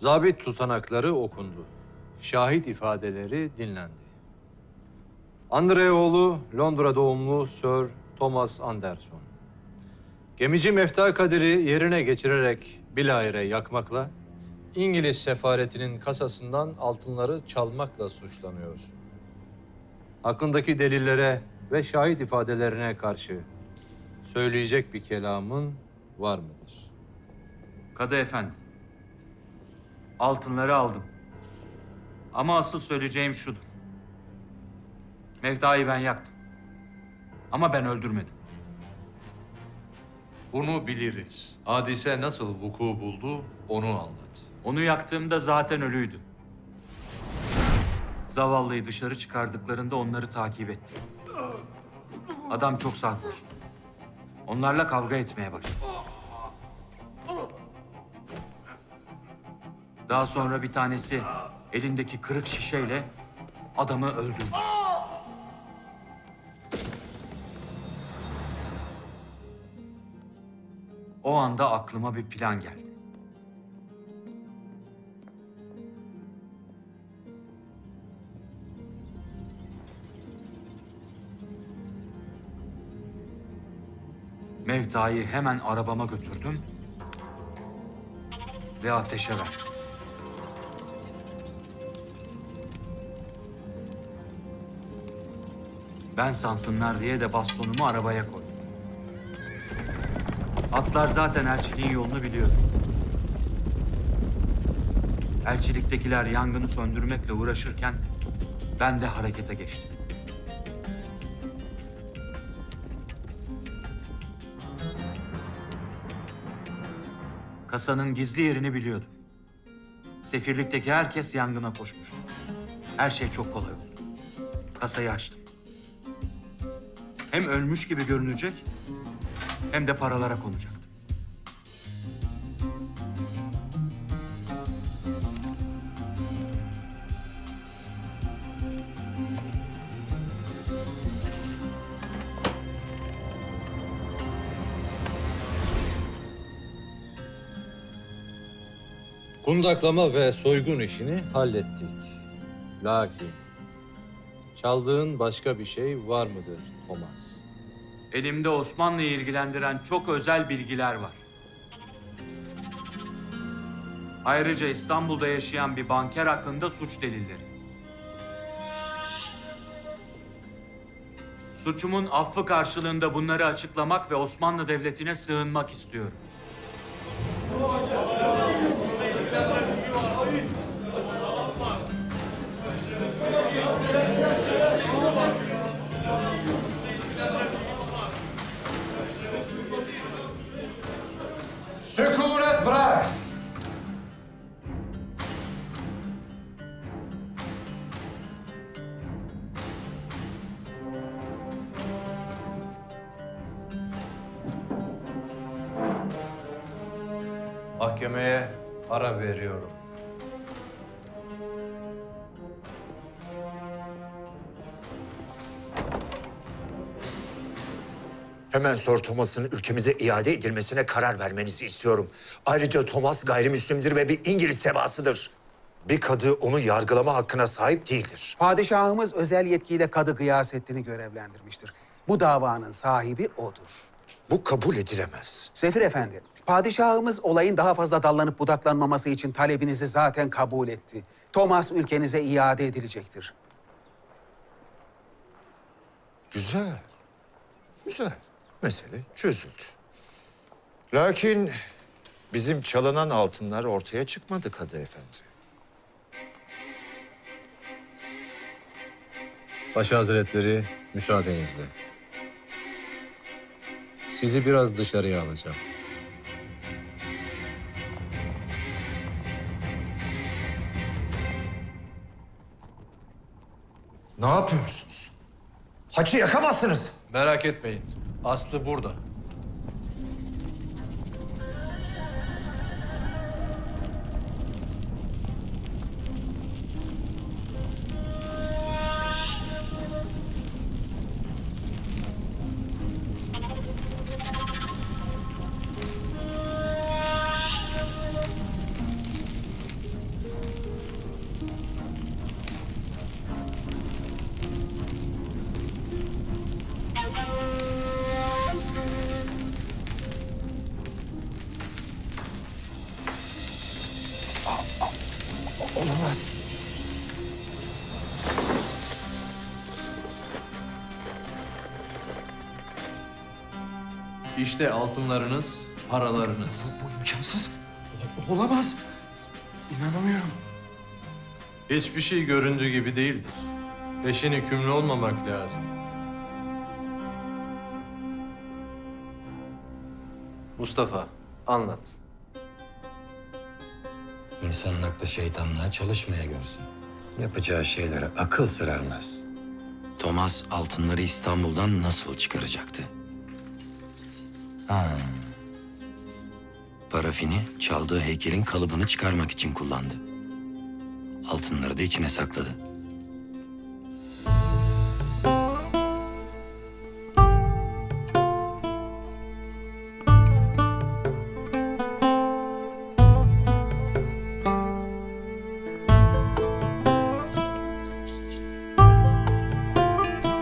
Zabit tutanakları okundu. Şahit ifadeleri dinlendi. Andreoğlu Londra doğumlu Sir Thomas Anderson. Gemici Mefta Kadir'i yerine geçirerek bilahare yakmakla İngiliz sefaretinin kasasından altınları çalmakla suçlanıyor. Hakkındaki delillere ve şahit ifadelerine karşı söyleyecek bir kelamın var mıdır? Kadı efendi. Altınları aldım. Ama asıl söyleyeceğim şudur. Mehta'yı ben yaktım. Ama ben öldürmedim. Bunu biliriz. Hadise nasıl vuku buldu onu anlat. Onu yaktığımda zaten ölüydü. Zavallıyı dışarı çıkardıklarında onları takip ettim. Adam çok sarhoştu. Onlarla kavga etmeye başladı. Daha sonra bir tanesi elindeki kırık şişeyle adamı öldürdü. O anda aklıma bir plan geldi. Mevta'yı hemen arabama götürdüm ve ateşe verdim. Ben sansınlar diye de bastonumu arabaya koydum. Atlar zaten elçiliğin yolunu biliyordu. Elçiliktekiler yangını söndürmekle uğraşırken ben de harekete geçtim. Kasanın gizli yerini biliyordum. Sefirlikteki herkes yangına koşmuştu. Her şey çok kolay oldu. Kasayı açtım. Hem ölmüş gibi görünecek hem de paralara konacaktı. Kundaklama ve soygun işini hallettik. Lakin çaldığın başka bir şey var mıdır Thomas? Elimde Osmanlı'yı ilgilendiren çok özel bilgiler var. Ayrıca İstanbul'da yaşayan bir banker hakkında suç delilleri. Suçumun affı karşılığında bunları açıklamak ve Osmanlı Devleti'ne sığınmak istiyorum. Sükunet bırak! Mahkemeye ara veriyorum. Hemen Sir Thomas'ın ülkemize iade edilmesine karar vermenizi istiyorum. Ayrıca Thomas gayrimüslimdir ve bir İngiliz tebasıdır. Bir kadı onu yargılama hakkına sahip değildir. Padişahımız özel yetkiyle Kadı Gıyasettin'i görevlendirmiştir. Bu davanın sahibi odur. Bu kabul edilemez. Sefir Efendi, padişahımız olayın daha fazla dallanıp budaklanmaması için talebinizi zaten kabul etti. Thomas ülkenize iade edilecektir. Güzel. Güzel. Mesele çözüldü. Lakin bizim çalınan altınlar ortaya çıkmadı Kadı Efendi. Paşa Hazretleri müsaadenizle. Sizi biraz dışarıya alacağım. Ne yapıyorsunuz? Haçı yakamazsınız. Merak etmeyin. Aslı burada. Olamaz. İşte altınlarınız, paralarınız. Bu imkansız. O- olamaz. İnanamıyorum. Hiçbir şey göründüğü gibi değildir. Peşin hükümlü olmamak lazım. Mustafa, anlat. İnsanın aklı şeytanlığa çalışmaya görsün. Yapacağı şeylere akıl sır. Thomas altınları İstanbul'dan nasıl çıkaracaktı? Ha. Parafini çaldığı heykelin kalıbını çıkarmak için kullandı. Altınları da içine sakladı.